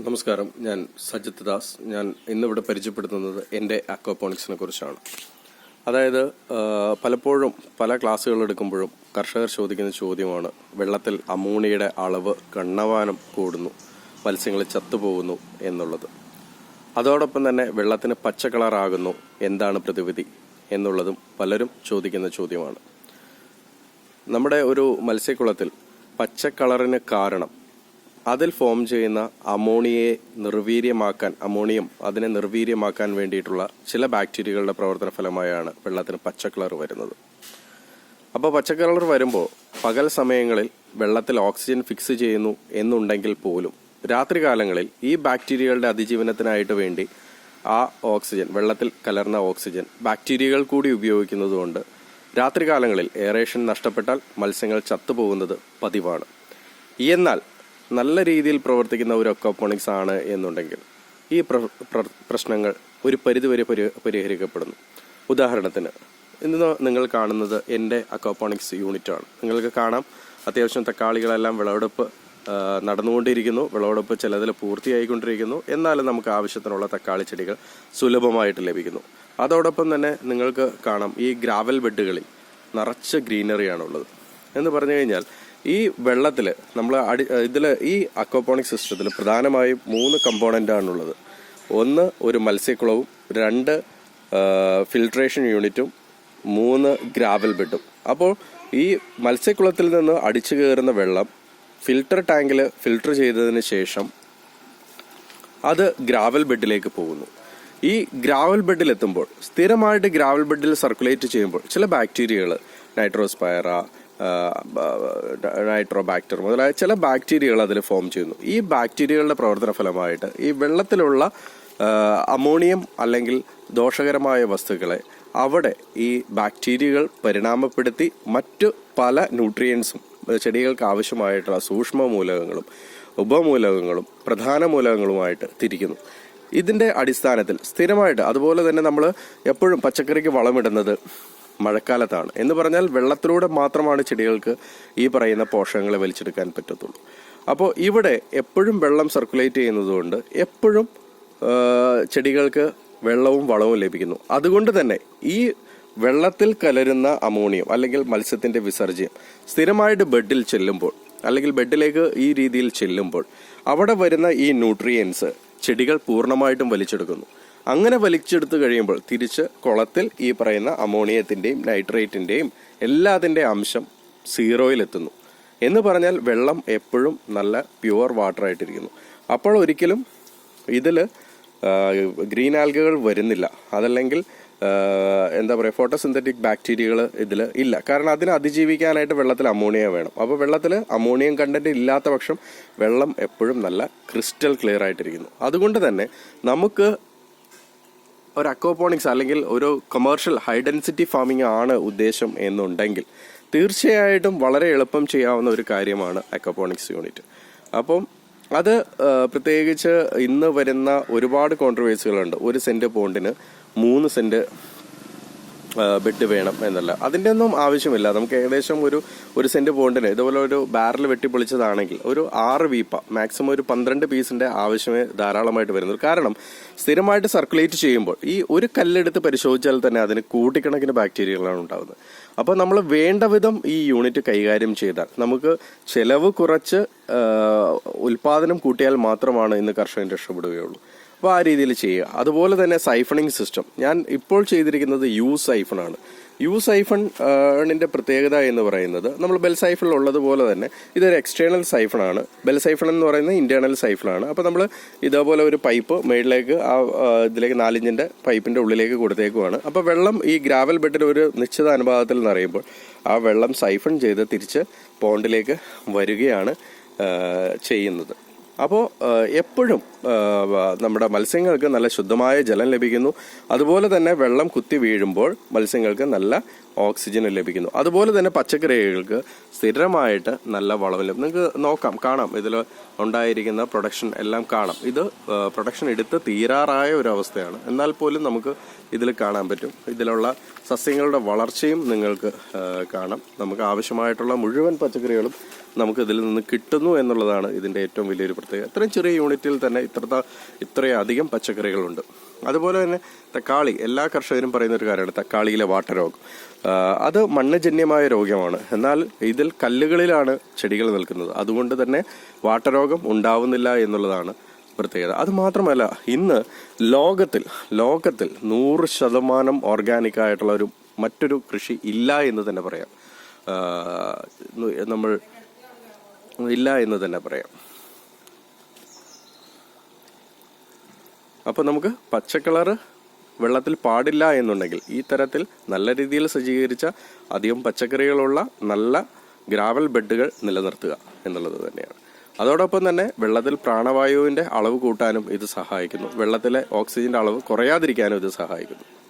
നമസ്കാരം. ഞാൻ സജിത് ദാസ്. ഞാൻ ഇന്നിവിടെ പരിചയപ്പെടുത്തുന്നത് എന്റെ അക്വാപോണിക്സിനെ കുറിച്ചാണ്. അതായത് പലപ്പോഴും പല ക്ലാസ്സുകൾ എടുക്കുമ്പോഴും കർഷകർ ചോദിക്കുന്ന ചോദ്യമാണ് വെള്ളത്തിൽ അമോണിയയുടെ അളവ് കണ്ണവാനം കൂടുന്നു മത്സ്യങ്ങൾ ചത്തുപോകുന്നു എന്നുള്ളത്. അതോടൊപ്പം തന്നെ വെള്ളത്തിന് പച്ച കളറാകുന്നു എന്താണ് പ്രതിവിധി എന്നുള്ളതും പലരും ചോദിക്കുന്ന ചോദ്യമാണ്. നമ്മുടെ ഒരു മത്സ്യക്കുളത്തിൽ പച്ച കളറിന് കാരണം അതിൽ ഫോം ചെയ്യുന്ന അമോണിയയെ നിർവീര്യമാക്കാൻ അമോണിയം അതിനെ നിർവീര്യമാക്കാൻ വേണ്ടിയിട്ടുള്ള ചില ബാക്ടീരിയകളുടെ പ്രവർത്തന ഫലമായാണ് വെള്ളത്തിന് പച്ച കളർ വരുന്നത്. അപ്പോൾ പച്ച കളർ വരുമ്പോൾ പകൽ സമയങ്ങളിൽ വെള്ളത്തിൽ ഓക്സിജൻ ഫിക്സ് ചെയ്യുന്നു എന്നുണ്ടെങ്കിൽ പോലും രാത്രികാലങ്ങളിൽ ഈ ബാക്ടീരിയകളുടെ അതിജീവനത്തിനായിട്ട് വേണ്ടി ആ ഓക്സിജൻ വെള്ളത്തിൽ കലർന്ന ഓക്സിജൻ ബാക്ടീരിയകൾ കൂടി ഉപയോഗിക്കുന്നതുകൊണ്ട് രാത്രികാലങ്ങളിൽ എയറേഷൻ നഷ്ടപ്പെട്ടാൽ മത്സ്യങ്ങൾ ചത്തുപോകുന്നത് പതിവാണ്. എന്നാൽ നല്ല രീതിയിൽ പ്രവർത്തിക്കുന്ന ഒരു അക്വാപോണിക്സ് ആണ് എന്നുണ്ടെങ്കിൽ ഈ പ്ര- പ്ര- പ്രശ്നങ്ങൾ ഒരു പരിധിവരെ പരി പരിഹരിക്കപ്പെടുന്നു. ഉദാഹരണത്തിന് ഇന്ന് നിങ്ങൾ കാണുന്നത് എന്റെ അക്വാപോണിക്സ് യൂണിറ്റാണ് നിങ്ങൾക്ക് കാണാം അത്യാവശ്യം തക്കാളികളെല്ലാം വിളവെടുപ്പ് നടന്നുകൊണ്ടിരിക്കുന്നു. വിളവെടുപ്പ് ചിലതിൽ പൂർത്തിയായിക്കൊണ്ടിരിക്കുന്നു. എന്നാലും നമുക്ക് ആവശ്യത്തിനുള്ള തക്കാളി ചെടികൾ സുലഭമായിട്ട് ലഭിക്കുന്നു. അതോടൊപ്പം തന്നെ നിങ്ങൾക്ക് കാണാം ഈ ഗ്രാവൽ ബെഡുകളിൽ നിറച്ച് ഗ്രീനറിയാണുള്ളത് എന്ന് പറഞ്ഞു കഴിഞ്ഞാൽ ഈ വെള്ളത്തിൽ നമ്മൾ അടി ഇതിൽ ഈ അക്വപോണിക് സിസ്റ്റത്തിൽ പ്രധാനമായും മൂന്ന് കമ്പോണന്റ് ആണുള്ളത്. ഒന്ന് ഒരു മത്സ്യക്കുളവും രണ്ട് ഫിൽട്രേഷൻ യൂണിറ്റും മൂന്ന് ഗ്രാവൽ ബെഡും അപ്പോൾ ഈ മത്സ്യക്കുളത്തിൽ നിന്ന് അടിച്ചു കയറുന്ന വെള്ളം ഫിൽട്ടർ ടാങ്കിൽ ഫിൽട്ടർ ചെയ്തതിന് ശേഷം അത് ഗ്രാവൽ ബെഡിലേക്ക് പോകുന്നു. ഈ ഗ്രാവൽ ബെഡിൽ എത്തുമ്പോൾ സ്ഥിരമായിട്ട് ഗ്രാവൽ ബെഡിൽ സർക്കുലേറ്റ് ചെയ്യുമ്പോൾ ചില ബാക്ടീരിയകൾ നൈട്രോസ്പൈറ നൈട്രോബാക്ടർ മുതലായ ചില ബാക്ടീരിയകൾ അതിൽ ഫോം ചെയ്യുന്നു. ഈ ബാക്ടീരിയകളുടെ പ്രവർത്തന ഫലമായിട്ട് ഈ വെള്ളത്തിലുള്ള അമോണിയം അല്ലെങ്കിൽ ദോഷകരമായ വസ്തുക്കളെ അവിടെ ഈ ബാക്ടീരിയകൾ പരിണാമപ്പെടുത്തി മറ്റു പല ന്യൂട്രിയൻസും ചെടികൾക്ക് ആവശ്യമായിട്ടുള്ള സൂക്ഷ്മ മൂലകങ്ങളും ഉപമൂലകങ്ങളും പ്രധാന മൂലകങ്ങളുമായിട്ട് തിരിക്കുന്നു. ഇതിന്റെ അടിസ്ഥാനത്തിൽ സ്ഥിരമായിട്ട് അതുപോലെ തന്നെ നമ്മൾ എപ്പോഴും പച്ചക്കറിക്ക് വളമിടുന്നത് മഴക്കാലത്താണ്. എന്ന് പറഞ്ഞാൽ വെള്ളത്തിലൂടെ മാത്രമാണ് ചെടികൾക്ക് ഈ പറയുന്ന പോഷകങ്ങളെ വലിച്ചെടുക്കാൻ പറ്റത്തുള്ളൂ. അപ്പോൾ ഇവിടെ എപ്പോഴും വെള്ളം സർക്കുലേറ്റ് ചെയ്യുന്നതുകൊണ്ട് എപ്പോഴും ചെടികൾക്ക് വെള്ളവും വളവും ലഭിക്കുന്നു. അതുകൊണ്ട് തന്നെ ഈ വെള്ളത്തിൽ കലരുന്ന അമോണിയം അല്ലെങ്കിൽ മത്സ്യത്തിന്റെ വിസർജ്യം സ്ഥിരമായിട്ട് ബെഡിൽ ചെല്ലുമ്പോൾ അല്ലെങ്കിൽ ബെഡിലേക്ക് ഈ രീതിയിൽ ചെല്ലുമ്പോൾ അവിടെ വരുന്ന ഈ ന്യൂട്രിയൻസ് ചെടികൾ പൂർണമായിട്ടും വലിച്ചെടുക്കുന്നു. അങ്ങനെ വലിച്ചെടുത്ത് കഴിയുമ്പോൾ തിരിച്ച് കുളത്തിൽ ഈ പറയുന്ന അമോണിയത്തിന്റെയും നൈട്രേറ്റിന്റെയും എല്ലാതിന്റെ അംശം സീറോയിലെത്തുന്നു. എന്ന് പറഞ്ഞാൽ വെള്ളം എപ്പോഴും നല്ല പ്യുവർ വാട്ടർ ആയിട്ടിരിക്കുന്നു അപ്പോൾ ഒരിക്കലും ഇതിൽ ഗ്രീൻ ആൽഗകൾ വരുന്നില്ല. അതല്ലെങ്കിൽ എന്താ പറയുക ഫോട്ടോസിന്തറ്റിക് ബാക്ടീരിയകൾ ഇതിൽ ഇല്ല. കാരണം അതിന് അതിജീവിക്കാനായിട്ട് വെള്ളത്തിൽ അമോണിയ വേണം. അപ്പോൾ വെള്ളത്തിൽ അമോണിയം കണ്ടന്റ് ഇല്ലാത്ത പക്ഷം വെള്ളം എപ്പോഴും നല്ല ക്രിസ്റ്റൽ ക്ലിയർ ആയിട്ടിരിക്കുന്നു അതുകൊണ്ട് തന്നെ നമുക്ക് ഒരു അക്വാപോണിക്സ് അല്ലെങ്കിൽ ഒരു കൊമേഴ്ഷ്യൽ ഹൈ ഡെൻസിറ്റി ഫാമിംഗ് ആണ് ഉദ്ദേശം എന്നുണ്ടെങ്കിൽ തീർച്ചയായിട്ടും വളരെ എളുപ്പം ചെയ്യാവുന്ന ഒരു കാര്യമാണ് അക്കോപോണിക്സ് യൂണിറ്റ് അപ്പം അത് പ്രത്യേകിച്ച് ഇന്ന് വരുന്ന ഒരുപാട് കോൺട്രവേഴ്സികളുണ്ട് ഒരു സെന്റ് പോണ്ടിന് മൂന്ന് സെന്റ് ബെഡ് വേണം എന്നല്ല. അതിന്റെ ഒന്നും ആവശ്യമില്ല. നമുക്ക് ഏകദേശം ഒരു ഒരു സെന്റ് പോണ്ടിന് ഇതുപോലെ ഒരു ബാരൽ വെട്ടിപ്പൊളിച്ചതാണെങ്കിൽ ഒരു ആറ് വീപ്പ. മാക്സിമം ഒരു പന്ത്രണ്ട് പീസിന്റെ ആവശ്യമേ ധാരാളമായിട്ട് വരുന്നത് കാരണം സ്ഥിരമായിട്ട് സർക്കുലേറ്റ് ചെയ്യുമ്പോൾ ഈ ഒരു കല്ലെടുത്ത് പരിശോധിച്ചാൽ തന്നെ അതിന് കൂട്ടിക്കണക്കിന് ബാക്ടീരിയകളാണ് ഉണ്ടാകുന്നത് അപ്പോൾ നമ്മൾ വേണ്ട വിധം ഈ യൂണിറ്റ് കൈകാര്യം ചെയ്താൽ നമുക്ക് ചെലവ് കുറച്ച് ഉൽപാദനം കൂട്ടിയാൽ മാത്രമാണ് ഇന്ന് കർഷകൻ രക്ഷപ്പെടുകയുള്ളൂ. അപ്പോൾ ആ രീതിയിൽ ചെയ്യുക. അതുപോലെ തന്നെ സൈഫണിങ് സിസ്റ്റം. ഞാൻ ഇപ്പോൾ ചെയ്തിരിക്കുന്നത് യു സൈഫണാണ് യു സൈഫണിന്റെ പ്രത്യേകത എന്ന് പറയുന്നത് നമ്മൾ ബെൽ സൈഫിൾ ഉള്ളതുപോലെ തന്നെ ഇതൊരു എക്സ്റ്റേണൽ സൈഫണാണ് ബെൽ സൈഫൺ എന്ന് പറയുന്നത് ഇന്റേണൽ സൈഫണാണ് അപ്പോൾ നമ്മൾ ഇതേപോലെ ഒരു പൈപ്പ് മേളിലേക്ക് ആ ഇതിലേക്ക് നാലിഞ്ചിന്റെ പൈപ്പിന്റെ ഉള്ളിലേക്ക് കൊടുത്തേക്കുവാണ്. അപ്പോൾ വെള്ളം ഈ ഗ്രാവൽ ബെഡിൽ ഒരു നിശ്ചിത അനുപാതത്തിൽ നിറയുമ്പോൾ ആ വെള്ളം സൈഫൺ ചെയ്ത് തിരിച്ച് പോണ്ടിലേക്ക് വരികയാണ് ചെയ്യുന്നത്. അപ്പോൾ എപ്പോഴും നമ്മുടെ മത്സ്യങ്ങൾക്ക് നല്ല ശുദ്ധമായ ജലം ലഭിക്കുന്നു. അതുപോലെ തന്നെ വെള്ളം കുത്തി വീഴുമ്പോൾ മത്സ്യങ്ങൾക്ക് നല്ല ഓക്സിജൻ ലഭിക്കുന്നു. അതുപോലെ തന്നെ പച്ചക്കറികൾക്ക് സ്ഥിരമായിട്ട് നല്ല വളം ലഭിക്കും നിങ്ങൾക്ക് നോക്കാം കാണാം. ഇതിൽ ഉണ്ടായിരിക്കുന്ന പ്രൊഡക്ഷൻ എല്ലാം കാണാം. ഇത് പ്രൊഡക്ഷൻ എടുത്ത് തീരാറായ ഒരു അവസ്ഥയാണ്. എന്നാൽ പോലും നമുക്ക് ഇതിൽ കാണാൻ പറ്റും. ഇതിലുള്ള സസ്യങ്ങളുടെ വളർച്ചയും നിങ്ങൾക്ക് കാണാം. നമുക്ക് ആവശ്യമായിട്ടുള്ള മുഴുവൻ പച്ചക്കറികളും നമുക്ക് ഇതിൽ നിന്ന് കിട്ടുന്നു എന്നുള്ളതാണ് ഇതിന്റെ ഏറ്റവും വലിയൊരു പ്രത്യേകത. ഇത്രയും ചെറിയ യൂണിറ്റിൽ തന്നെ ഇത്ര ഇത്രയധികം പച്ചക്കറികളുണ്ട്. അതുപോലെ തന്നെ തക്കാളി എല്ലാ കർഷകരും പറയുന്ന ഒരു കാര്യമാണ് തക്കാളിയിലെ വാട്ടരോഗം അത് മണ്ണജന്യമായ രോഗമാണ്. എന്നാൽ ഇതിൽ കല്ലുകളിലാണ് ചെടികൾ നിൽക്കുന്നത്. അതുകൊണ്ട് തന്നെ വാട്ടരോഗം ഉണ്ടാവുന്നില്ല എന്നുള്ളതാണ് പ്രത്യേകത. അത് മാത്രമല്ല ഇന്ന് ലോകത്തിൽ ലോകത്തിൽ നൂറ് ശതമാനം ഓർഗാനിക് ആയിട്ടുള്ള ഒരു മറ്റൊരു കൃഷി ഇല്ല എന്ന് തന്നെ പറയാം. നമ്മൾ ഇല്ല എന്ന് തന്നെ പറയാം. അപ്പോൾ നമുക്ക് പച്ചക്കളറ് വെള്ളത്തിൽ പാടില്ല എന്നുണ്ടെങ്കിൽ ഈ തരത്തിൽ നല്ല രീതിയിൽ സജ്ജീകരിച്ച അധികം പച്ചക്കറികളുള്ള നല്ല ഗ്രാവൽ ബെഡുകൾ നിലനിർത്തുക എന്നുള്ളത് തന്നെയാണ്. അതോടൊപ്പം തന്നെ വെള്ളത്തിൽ പ്രാണവായുവിന്റെ അളവ് കൂട്ടാനും ഇത് സഹായിക്കുന്നു. വെള്ളത്തിലെ ഓക്സിജന്റെ അളവ് കുറയാതിരിക്കാനും ഇത് സഹായിക്കുന്നു.